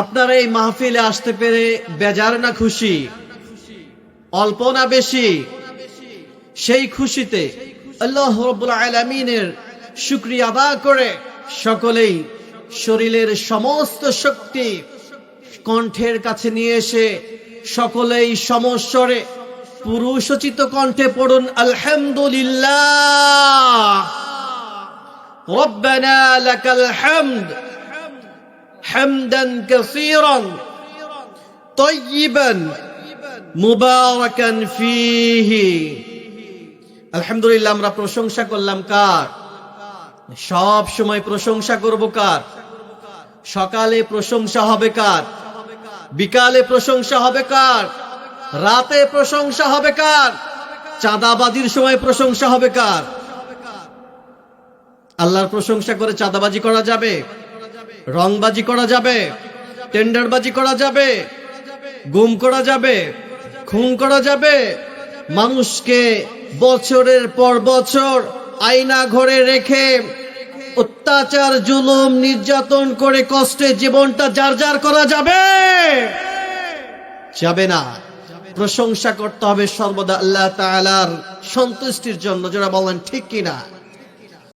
আপনারা এই মাহফিলে আসতে পেরে বেজার না খুশি? অল্প না বেশি? সেই খুশিতে আল্লাহ রব্বুল আলমিনের শুক্রিয়া আদা করে সকলেই শরীরের সমস্ত শক্তি কণ্ঠের কাছে নিয়ে এসে সকলেই সমস্বরে পুরুষোচিত কণ্ঠে পড়ুন, আলহামদুলিল্লাহ। রব্বানা লাকাল হামদ حمدا كثيرا طيبا মুবারাকান ফিহি আলহামদুলিল্লাহ আমরা প্রশংসা করলাম কার সব সময় প্রশংসা করব কার সকালে প্রশংসা হবে কার বিকালে প্রশংসা হবে কার রাতে প্রশংসা হবে কার চাঁদাবাজির সময় প্রশংসা হবে কার আল্লাহর প্রশংসা করে চাঁদাবাজি করা যাবে রংবাজি করা যাবে, টেন্ডারবাজি করা যাবে, গুম করা যাবে, খুন করা যাবে। মানুষকে বছরের পর বছর আয়না ঘরে রেখে অত্যাচার, জুলুম, নির্যাতন করে কষ্টে জীবনটা যার যার করা যাবে। যাবে না। প্রশংসা করতে হবে সর্বদা আল্লাহ তাআলার সন্তুষ্টির জন্য, যারা বলেন ঠিক কিনা।